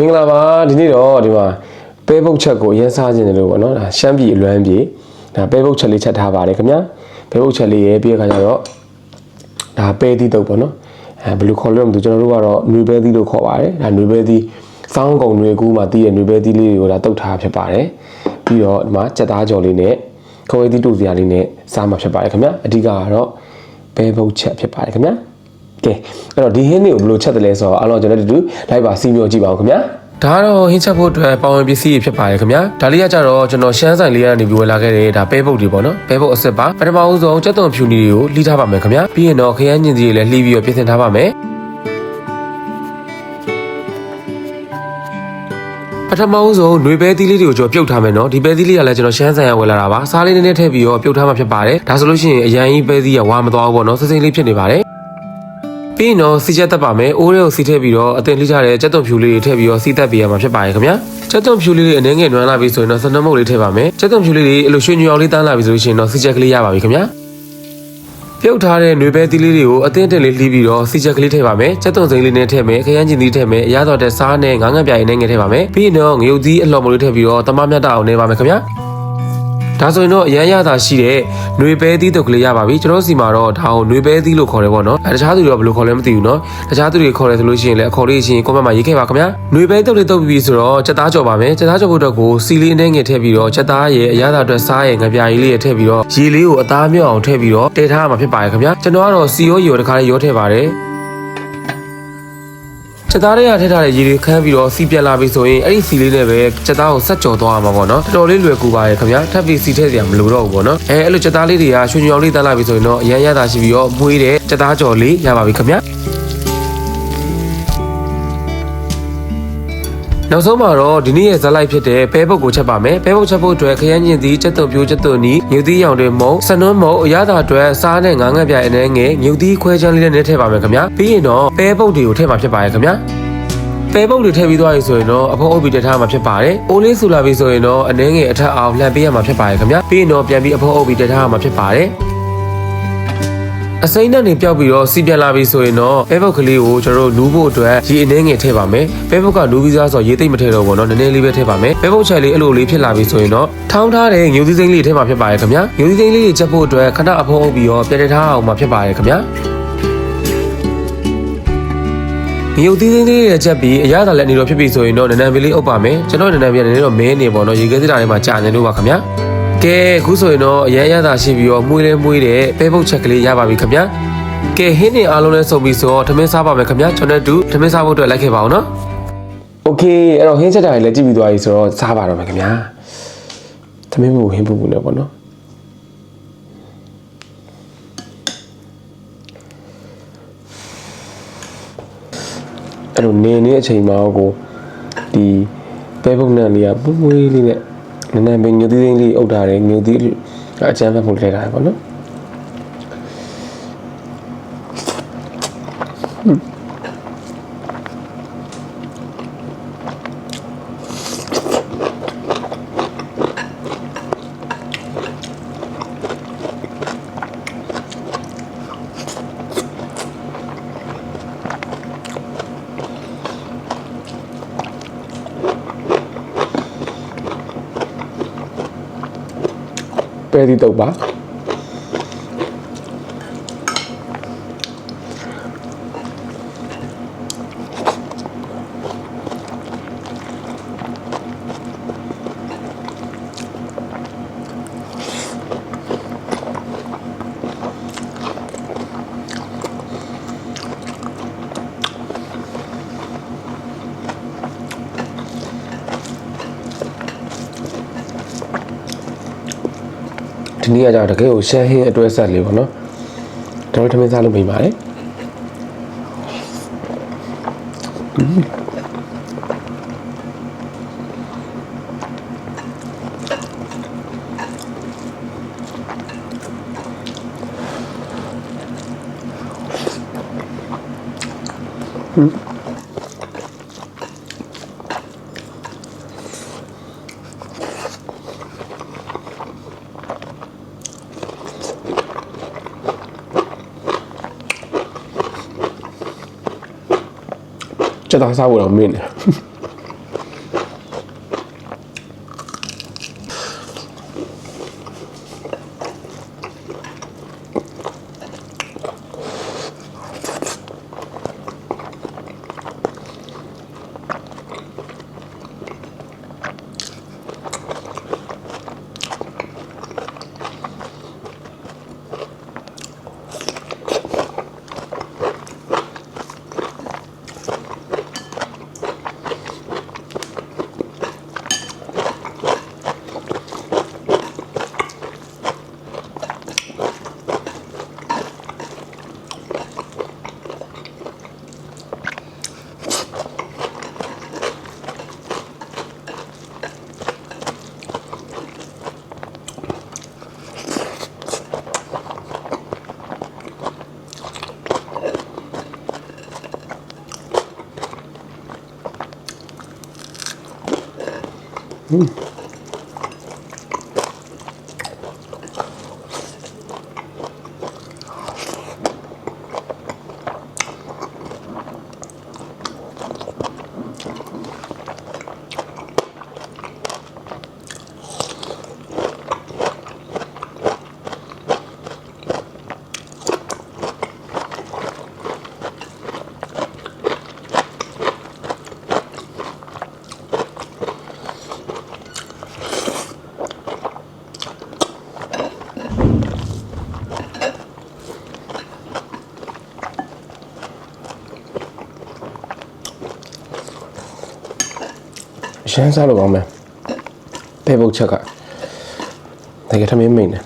မင်္ဂလာပါဒီနေ့တော့ဒီမှာပဲပုတ်ချက်ကိုအရင်စားခြင်းတယ်လို့ပေါ့နော်ဒါရှမ်းပြည်အလွမ်းပြည်ဒါပဲပုတ်ချက်လေးချက်ထားပါတယ်ခင်ဗျာပဲပုတ်ချက်လေးရဲ့ပြီးတဲ့ခါကျတော့ဒါပဲသီးတုပ်ပေါ့နော်အဲဘယ်လိုခေါ်လို့မသိဘူးကျွန်တော်တို့ကတော့နွေပဲသီးလို့ခေါ်ပါတယ်ဒါနွေပဲသီးစောင်းကုံနွေကူးမှာတည်တဲ့နွေပဲသီးလေးတွေကိုဒါတုပ်ထားဖြစ်ပါတယ်ပြီးတော့ဒီမှာကြက်သားကြော်လေးနဲ့ခွဲသီးတူစရာလေးနဲ့စားမှာဖြစ်ပါတယ်ခင်ဗျာအဓိကကတော့ပဲပုတ်ချက်ဖြစ်ပါတယ်ခင်ဗျာ ကဲအဲ့တော့ဒီဟင်းလေးကိုဘယ်လိုချက်တယ်လဲဆိုတော့အားလုံးကျွန်တော်တို့လိုက်ပါစီမျိုးကြည့်ပါဦးခင်ဗျာဒါကတော့ဟင်းချက်ဖို့အတွက်ပေါဝင်ပစ္စည်းတွေဖြစ်ပါတယ်ခင်ဗျာဒါလေးကကြတော့ကျွန်တော်ရှမ်းဆိုင်လေးကနေပြီးဝယ်လာခဲ့တဲ့ဒါပဲပုတ်တွေပေါ့နော်ပဲပုတ်အစ်စ်ပါပထမဦးဆုံးကြက်သွန်ဖြူနီတွေကိုလှီးထားပါမယ်ခင်ဗျာပြီးရင်တော့ခရမ်းညင်ကြီးတွေလည်းလှီးပြီးတော့ပြင်ဆင်ထားပါမယ်ပထမဦးဆုံးຫນွေပဲသီးလေးတွေကိုကျွန်တော်ပြုတ်ထားမယ်နော်ဒီပဲသီးလေးကလည်းကျွန်တော်ရှမ်းဆိုင်ရဝယ်လာတာပါစားလေးနည်းနည်းထည့်ပြီးတော့ပြုတ်ထားမှဖြစ်ပါတယ်ဒါဆိုလို့ရှိရင်အရန်ကြီးပဲသီးကဝါမသွားဘူးပေါ့နော်စစိမ့်လေးဖြစ်နေပါတယ် ပြီးရင်တော့စီချက်တက်ပါမယ်အိုးတွေကိုစီထည့်ပြီးတော့အတင်လိထားတဲ့ကြက်သွန်ဖြူလေးတွေထည့်ပြီးတော့စီတက်ပေးရမှာဖြစ်ပါတယ်ခင်ဗျာကြက်သွန်ဖြူလေးတွေအနေငယ်နွမ်းလာပြီဆိုရင်တော့စနမုတ်လေးထည့်ပါမယ်ကြက်သွန်ဖြူလေးတွေအဲ့လိုရွှေညူအောင်လေးတန်းလာပြီဆိုလို့ရှိရင်တော့စီချက်ကလေးရပါပြီခင်ဗျာပြုတ်ထားတဲ့ຫນွေပဲသီးလေးတွေကိုအတင်းတင်လေးလှီးပြီးတော့စီချက်ကလေးထည့်ပါမယ်ကြက်သွန်စိမ်းလေးနဲ့ထည့်မယ်ခရမ်းကျင်သီးထည့်မယ်အရသော်တဲ့စားနဲ့ငါးငံပြားရည်နဲ့ငယ်ထည့်ပါမယ်ပြီးရင်တော့ငရုတ်သီးအလှော်မလေးထည့်ပြီးတော့တမမြတ်တအောင်နေပါမယ်ခင်ဗျာ ဒါဆိုရင်တော့အရန်ရတာရှိတဲ့ຫນွေပဲသီးတုပ်ကလေးရပါပြီကျွန်တော်စီမှာတော့ဒါကိုຫນွေပဲသီးလို့ခေါ်တယ်ပေါ့နော်အဲတခြားသူတွေကဘယ်လိုခေါ်လဲမသိဘူးနော်တခြားသူတွေခေါ်တယ်ဆိုလို့ရှိရင်လည်းအခေါ်လေးရှိရင်ကွန်မန့်မှာရေးခဲ့ပါခင်ဗျာຫນွေပဲတုပ်လေးတုပ်ပြီးပြီဆိုတော့ချက်သားကြော်ပါမယ်ချက်သားကြော်ဖို့အတွက်ကိုစီလေးနဲ့ငယ်ထည့်ပြီးတော့ချက်သားရဲ့အရသာအတွက်စားရဲ့ငပြာကြီးလေးရဲ့ထည့်ပြီးတော့ရေလေးကိုအသားမြော့အောင်ထည့်ပြီးတော့တည်ထားရမှာဖြစ်ပါတယ်ခင်ဗျာကျွန်တော်ကတော့စီရောရေရောတစ်ခါလေးရောထည့်ပါတယ် ချက်သားတွေကထည့်ထားတဲ့ရေတွေခမ်းပြီးတော့စီပြက်လာပြီဆိုရင်အဲ့ဒီစီလေးနဲ့ပဲချက်သားကိုဆက်ကြော်သွားရမှာပေါ့နော်တော်တော်လေးလွယ်ကူပါရဲ့ခင်ဗျာထပ်ပြီးစီထည့်စရာမလိုတော့ဘူးပေါ့နော်အဲအဲ့လိုချက်သားလေးတွေကရွှေညောင်လေးတက်လာပြီဆိုရင်တော့အရန်ရတာရှိပြီးတော့မွေးတဲ့ချက်သားကြော်လေးရပါပြီခင်ဗျာ နောက်ဆုံးမှာတော့ဒီနေ့ရဲ့ဇာတ်လိုက်ဖြစ်တဲ့ပဲပုတ်ကိုချက်ပါမယ်ပဲပုတ်ချက်ဖို့အတွက်ခရမ်းညင်သီးချက်သွန်ပြိုးချက်သွန်နီမြုပ်သီးရောင်တွေမုံစနွန်းမုံအရသာအတွက်စားနဲ့ငါးငံပြအနေငယ်မြုပ်သီးခွဲချမ်းလေးနဲ့ထည့်ပါမယ်ခင်ဗျာပြီးရင်တော့ပဲပုတ်တွေကိုထည့်မှာဖြစ်ပါရဲ့ခင်ဗျာပဲပုတ်တွေထည့်ပြီးသွားပြီဆိုရင်တော့အဖုံးအုပ်ပြီးတထားမှာဖြစ်ပါတယ်။အိုးလေးဆူလာပြီဆိုရင်တော့အနှဲငယ်အထက်အောင်လှန်ပေးရမှာဖြစ်ပါတယ်ခင်ဗျာ။ပြီးရင်တော့ပြန်ပြီးအဖုံးအုပ်ပြီးတထားမှာဖြစ်ပါတယ်။ အစိမ့်နဲ့နေပြောက်ပြီးတော့စီပြန်လာပြီဆိုရင်တော့ပဲပုတ်ကလေးကိုကျွန်တော်တို့နူးဖို့အတွက်ရေအနှဲငယ်ထည့်ပါမယ်။ပဲပုတ်ကနူးပြီးသားဆိုရေသိမ့်မထည့်တော့ဘူးเนาะနည်းနည်းလေးပဲထည့်ပါမယ်။ပဲပုတ်ချက်လေးအဲ့လိုလေးဖြစ်လာပြီဆိုရင်တော့ထောင်းထားတဲ့ငြုံသီးစိမ့်လေးထည့်မှာဖြစ်ပါတယ်ခင်ဗျာ။ငြုံသီးစိမ့်လေးတွေချက်ဖို့အတွက်ခဏအဖုံးအုပ်ပြီးတော့ပြန်တထားအောင်မှာဖြစ်ပါတယ်ခင်ဗျာ။ ငရုတ်သီးသီးလေးရဲ့ချက်ပြီးအရသာလည်းအနေတော့ဖြစ်ပြီဆိုရင်တော့နနံပီလေးအုပ်ပါမယ်ကျွန်တော်နနံပီကနည်းနည်းတော့မဲနေပေါ့နော်ရေခဲစစ်တာတွေမှာကြာနေလို့ပါခင်ဗျာ ကဲအခုဆိုရင်တော့အရန်ရသာရှိပြီးတော့မှုေးလဲမှုေးတဲ့ပဲပုတ်ချက်ကလေးရပါပြီခင်ဗျာကဲဟင်းနေအားလုံးလဲစုံပြီဆိုတော့ထမင်းစားပါမယ်ခင်ဗျာကျွန်တော်တို့ထမင်းစားဖို့အတွက်လိုက်ခဲ့ပါအောင်နော်โอเคအဲ့တော့ဟင်းချက်တာတွေလည်းကြည့်ပြီးသွားပြီဆိုတော့စားပါတော့မယ်ခင်ဗျာထမင်းဘူးဟင်းဘူးဘူးနဲ့ပေါ့နော်အဲ့လိုနေနေတဲ့အချိန်မှာကိုဒီပဲပုံနဲ့လေးကပူးမွေးလေးနဲ့ နည်းနည်းပဲညူသီးသိန်းလေးအုပ်ထားတယ်ညူသီးအကျန်းဖတ်မှုထည့်ထားတယ်ပေါ့နော် ပဲသီးတုပ်ပါ ဒီနေ့ကကြာင့်တကယ်ကိုရှမ်းဟင်းအတွဲဆက်လေးပေါ့နော်ကျွန်တော်ထမင်းစားလို့မိပါတယ် စက်သားစားဖို့တော့မင်း ရှမ်းစားလို့ကောင်းမယ်ပဲပုတ်ချက်ကတကယ်ထမင်းမိန်တယ်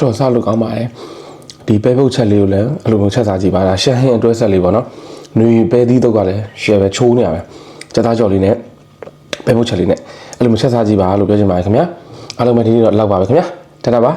တော်တော်စားလို့ကောင်းပါတယ်ဒီပဲပုတ်ချက်လေးကိုလည်းအလိုမျိုးချက်စားကြည့်ပါလားရှမ်းဟင်းအတွဲဆက်လေးပေါ့နော်ຫນွေပဲသီးတော့ကလည်း share ပဲချိုးနေရမယ်စက်သားကြော်လေးနဲ့ပဲပုတ်ချက်လေးနဲ့အလိုမျိုးချက်စားကြည့်ပါလို့ပြောချင်ပါတယ်ခင်ဗျာအားလုံးပဲဒီနေ့တော့လောက်ပါပဲခင်ဗျာတတ်တာပါ